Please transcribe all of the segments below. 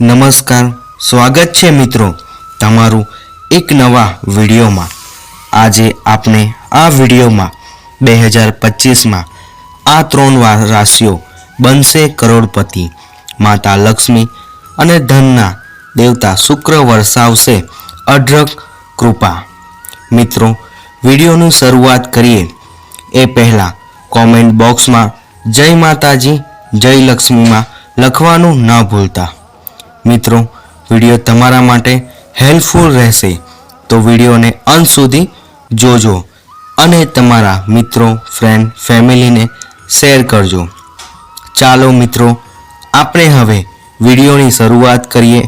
નમસ્કાર, સ્વાગત છે મિત્રો તમારું એક નવા વિડીયોમાં. આજે આપણે આ વિડીયોમાં બે હજાર પચીસમાં આ ત્રણ રાશિઓ બનશે કરોડપતિ, માતા લક્ષ્મી અને ધનના દેવતા શુક્ર વરસાવશે અઢળક કૃપા. મિત્રો, વિડીયોની શરૂઆત કરીએ. એ પહેલાં કોમેન્ટ બોક્સમાં જય માતાજી, જય લક્ષ્મીમાં લખવાનું ન ભૂલતા. મિત્રો, વીડિયો તમારા માટે હેલ્પફુલ રહેશે. તો વિડીયોને અંત સુધી જોજો અને તમારા મિત્રો ફ્રેન્ડ ફેમિલીને શેર કરજો. ચાલો મિત્રો, આપણે હવે વિડીયોની શરૂઆત કરીએ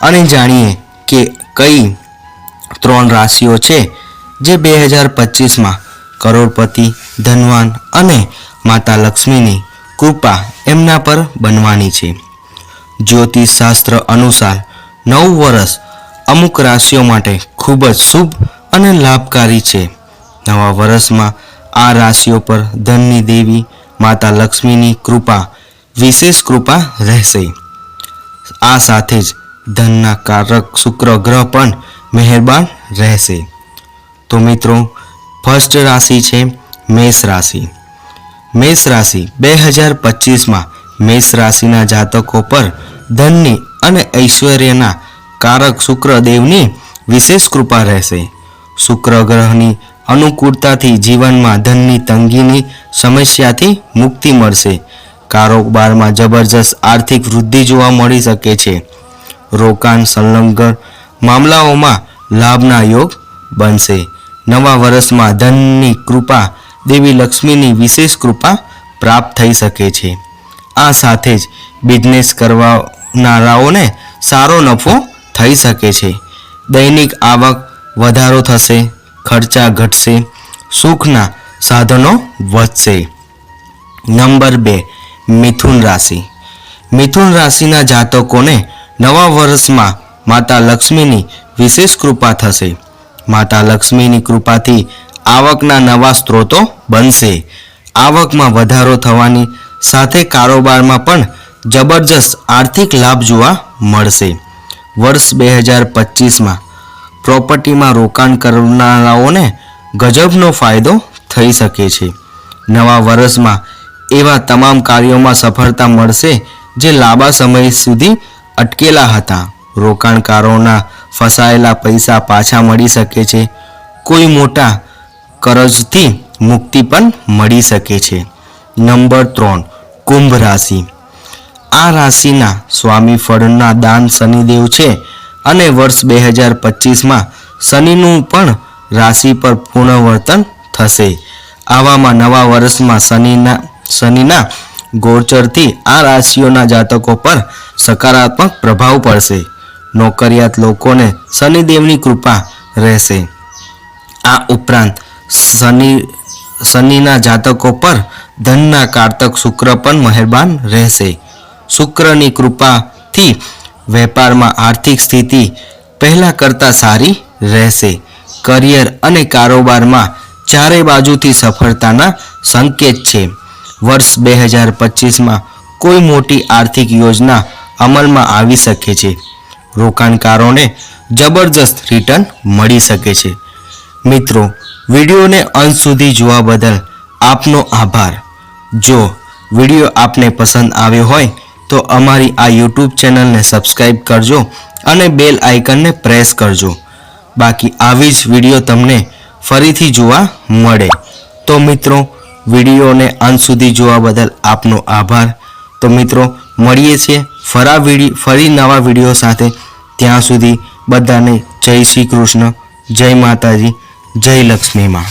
અને જાણીએ કે કઈ ત્રણ રાશિઓ છે જે બે હજાર પચીસમાં કરોડપતિ, ધનવાન અને માતા લક્ષ્મીની કૃપા એમના પર બનવાની છે. જ્યોતિષ શાસ્ત્ર અનુસાર નવું વર્ષ અમુક રાશિઓ માટે ખૂબ જ શુભ અને લાભકારી છે. નવા વર્ષમાં આ રાશિઓ પર ધનની દેવી, માતા લક્ષ્મીની કૃપા, વિશેષ કૃપા રહેશે. આ સાથે જ ધનના કારક શુક્ર ગ્રહ પણ મહેરબાન રહેશે. તો મિત્રો, ફર્સ્ટ રાશિ છે મેષ રાશિ. મેષ રાશિ બે હજાર પચીસમાં મેષ રાશિના જાતકો પર ધનની અને ઐશ્વર્યના કારક શુક્રદેવની વિશેષ કૃપા રહેશે. શુક્ર ગ્રહની અનુકૂળતાથી જીવનમાં ધનની તંગીની સમસ્યાથી મુક્તિ મળશે. કારોબારમાં જબરજસ્ત આર્થિક વૃદ્ધિ જોવા મળી શકે છે. રોકાણ સંલગ્ન મામલાઓમાં લાભના યોગ બનશે. નવા વર્ષમાં ધનની કૃપા દેવી લક્ષ્મીની વિશેષ કૃપા પ્રાપ્ત થઈ શકે છે. આ સાથે જ બિઝનેસ કરવાનારાઓને સારો નફો થઈ શકે છે. દૈનિક આવક વધારો થશે, ખર્ચા ઘટશે, સુખના સાધનો વધશે. નંબર બે, મિથુન રાશિ. મિથુન રાશિના જાતકોને નવા વર્ષમાં માતા લક્ષ્મીની વિશેષ કૃપા થશે. માતા લક્ષ્મીની કૃપાથી આવકના નવા સ્ત્રોતો બનશે. આવકમાં વધારો થવાની સાથે કારોબારમાં પણ જબરજસ્ત આર્થિક લાભ જોવા મળશે. વર્ષ બે હજાર પચીસમાં પ્રોપર્ટીમાં રોકાણ કરનારાઓને ગજબનો ફાયદો થઈ શકે છે. નવા વર્ષમાં એવા તમામ કાર્યોમાં સફળતા મળશે જે લાંબા સમય સુધી અટકેલા હતા. રોકાણકારોના ફસાયેલા પૈસા પાછા મળી શકે છે. કોઈ મોટા કરજથી મુક્તિ પણ મળી શકે છે. નંબર ત્રણ કુંભ રાશિ. આ રાશિના સ્વામી ફળના દાન શનિદેવ છે અને વર્ષ બે હજાર પચીસમાં શનિનું પણ રાશિ પર પુનર્વર્તન થશે. આવામાં નવા વર્ષમાં શનિના શનિના ગોચરથી આ રાશિઓના જાતકો પર સકારાત્મક પ્રભાવ પડશે. નોકરિયાત લોકોને શનિદેવની કૃપા રહેશે. આ ઉપરાંત શનિ, શનિના જાતકો પર ધનના કારતક શુક્ર પણ મહેરબાન રહેશે. શુક્રની કૃપાથી વેપારમાં આર્થિક સ્થિતિ પહેલાં કરતાં સારી રહેશે. કરિયર અને કારોબારમાં ચારે બાજુથી સફળતાના સંકેત છે. વર્ષ બે હજાર પચીસમાં કોઈ મોટી આર્થિક યોજના અમલમાં આવી શકે છે. રોકાણકારોને જબરજસ્ત રિટર્ન મળી શકે છે. મિત્રો, વિડીયોને અંત સુધી જોવા બદલ આપનો આભાર. જો વીડિયો આપને પસંદ આવ્યો હોય તો અમારી આ યુટ્યુબ ચેનલને સબસ્ક્રાઈબ કરજો અને બેલ આઇકનને પ્રેસ કરજો. બાકી આવી જ વીડિયો તમને ફરીથી જોવા મળે. તો મિત્રો, વિડીયોને અંત સુધી જોવા બદલ આપનો આભાર. તો મિત્રો, મળીએ છીએ ફરા વિડી, ફરી નવા વીડિયો સાથે. ત્યાં સુધી બધાને જય શ્રી કૃષ્ણ, જય માતાજી, જય લક્ષ્મી માં